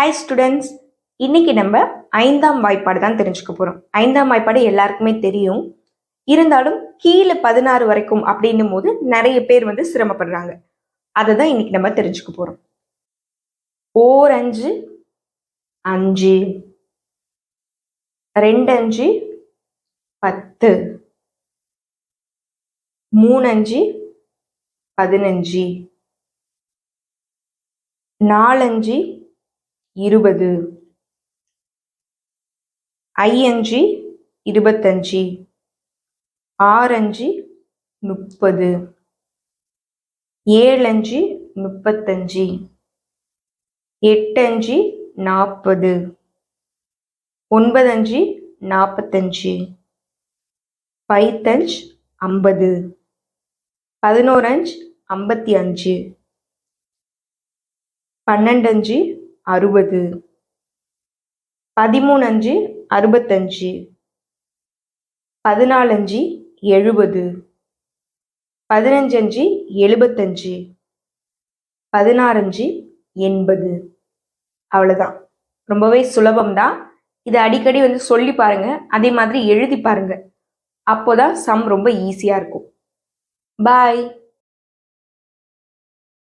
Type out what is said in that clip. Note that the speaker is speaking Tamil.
ஹாய் ஸ்டூடெண்ட்ஸ் இன்னைக்கு நம்ம ஐந்தாம் வாய்ப்பாடு தான் தெரிஞ்சுக்க போகிறோம் ஐந்தாம் வாய்ப்பாடு எல்லாருக்குமே தெரியும். இருந்தாலும் கீழே பதினாறு வரைக்கும் அப்படின்னும் போது நிறைய பேர் வந்து சிரமப்படுறாங்க. அதை தான் இன்னைக்கு நம்ம தெரிஞ்சுக்க போகிறோம் ஓர் அஞ்சு அஞ்சு ரெண்டு அஞ்சு பத்து. மூணு அஞ்சு பதினஞ்சு. நாலஞ்சு இருபது. ஐயஞ்சு இருபத்தஞ்சு. ஆறஞ்சு முப்பது. ஏழஞ்சு முப்பத்தஞ்சு. எட்டஞ்சு நாற்பது. ஒன்பதஞ்சு நாற்பத்தஞ்சு. பைத்தஞ்சு ஐம்பது. பதினோரஞ்சு ஐம்பத்தி அஞ்சு. பன்னெண்டஞ்சு அறுபது. பதிமூணஞ்சு அறுபத்தஞ்சு. பதினாலஞ்சு எழுபது. பதினஞ்சஞ்சு எழுபத்தஞ்சு. பதினாறஞ்சு எண்பது. அவ்வளோதான் ரொம்பவே சுலபம்தான் இதை அடிக்கடி வந்து சொல்லி பாருங்க. அதே மாதிரி எழுதி பாருங்க. அப்போதான் சம் ரொம்ப ஈஸியாக இருக்கும். பாய்.